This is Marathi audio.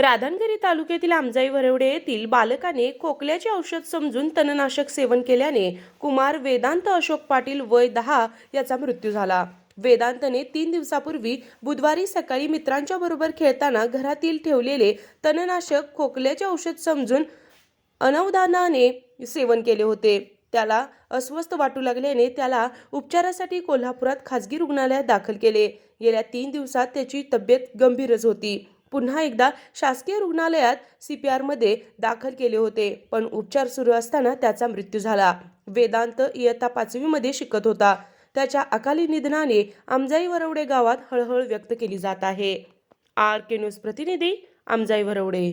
राधानगिरी तालुक्यातील आमजाई वरवडे येथील बालकाने खोकल्याचे औषध समजून तणनाशक सेवन केल्याने कुमार वेदांत अशोक पाटील वय दहा याचा मृत्यू झाला. वेदांतने तीन दिवसापूर्वी बुधवारी सकाळी मित्रांच्या बरोबर खेळताना घरातील ठेवलेले तणनाशक खोकल्याचे औषध समजून अनवधानाने सेवन केले होते. त्याला अस्वस्थ वाटू लागल्याने त्याला उपचारासाठी कोल्हापुरात खासगी रुग्णालयात दाखल केले. गेल्या तीन दिवसात त्याची तब्येत गंभीरच होती. पुन्हा एकदा शासकीय रुग्णालयात सी पी आरमध्ये दाखल केले होते पण उपचार सुरू असताना त्याचा मृत्यू झाला. वेदांत इयत्ता पाचवीमध्ये शिकत होता. त्याच्या अकाली निधनाने आमजाई वरवडे गावात हळहळ व्यक्त केली जात आहे. आर के न्यूज प्रतिनिधी Amjai Varwade.